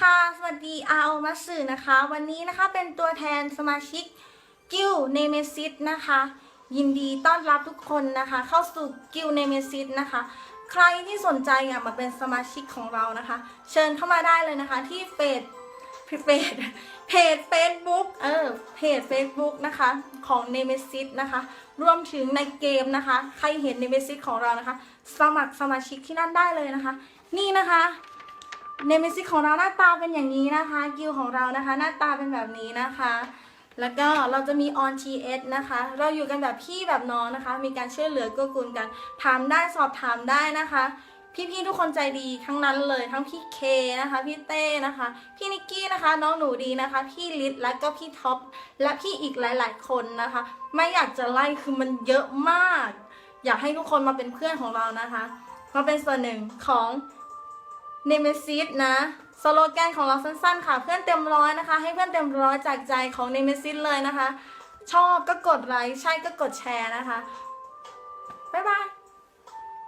ค่ะ สวัสดีอาโอมาสึนะคะ วันนี้นะคะเป็นตัวแทนสมาชิกกิลเนเมซิสนะคะ ยินดีต้อนรับทุกคนนะคะ เข้าสู่กิลเนเมซิสนะคะ ใครที่สนใจอยากมาเป็นสมาชิกของเรานะคะ เชิญเข้ามาได้เลยนะคะที่เฟซเพจเพจ Facebook เออเพจ Facebook นะคะของ n e m e s i s นะคะ รวมถึงในเกมนะคะ ใครเห็น n e m e s i s ของเรานะคะ สมัครสมาชิกที่นั่นได้เลยนะคะ นี่นะคะ เนมิซิของเราหน้าตาเป็นอย่างนี้นะคะ กิลของเรานะคะ หน้าตาเป็นแบบนี้นะคะ แล้วก็เราจะมี on TS นะคะ เราอยู่กันแบบพี่แบบน้องนะคะ มีการช่วยเหลือเกื้อกูลกันถามได้สอบถามได้นะคะ พี่ๆทุกคนใจดีทั้งนั้นเลยทั้งพี่เคนะคะ พี่เต้นะคะ พี่นิกกี้นะคะ น้องหนูดีนะคะ พี่ลิศและก็พี่ท็อปและพี่อีกหลาย ๆ คนนะคะ ไม่อยากจะไล่คือมันเยอะมาก อยากให้ทุกคนมาเป็นเพื่อนของเรานะคะมาเป็นส่วนหนึ่งของ เนเมซิสนะสโลแกนของเราสั้นๆ ค่ะ เพื่อนเต็มร้อยนะคะ ให้เพื่อนเต็มร้อยจากใจของเนเมซิสเลยนะคะ ชอบก็กดไลค์ใช่ก็กดแชร์นะคะ บ๊ายบาย